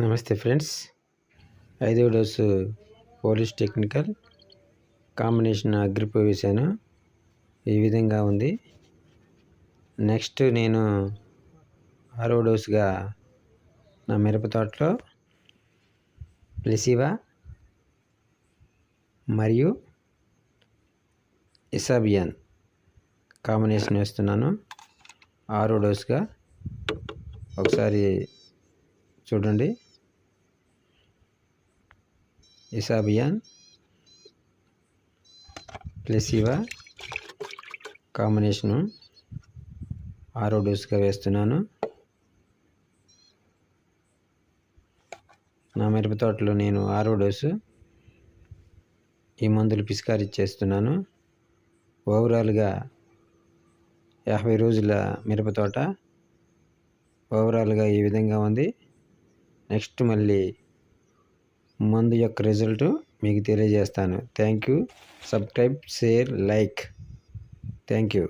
నమస్తే ఫ్రెండ్స్. ఐదవ dose police technical combination అగ్రిప్ వేశాను. ఈ విధంగా ఉంది. నెక్స్ట్ నేను ఆరో డోసుగా నా మిరప తోటలో ప్లెసివా మరియు ఇసాబియాన్ కాంబినేషన్ వేస్తున్నాను. ఆరో డోసుగా ఒకసారి చూడండి. ఇసాబియాన్ ప్లెసివా కాంబినేషను ఆరో డోస్గా వేస్తున్నాను. నా మిరప తోటలో నేను ఆరో డోసు ఈ మందులు పిచికారీ చేస్తున్నాను ఓవరాల్గా యాభై రోజుల మిరప తోట. ఓవరాల్గా ఈ విధంగా ఉంది. నెక్స్ట్ మళ్ళీ మందు యొక్క రిజల్ట్ మీకు తెలియజేస్తాను. Thank you. Subscribe share like. Thank you.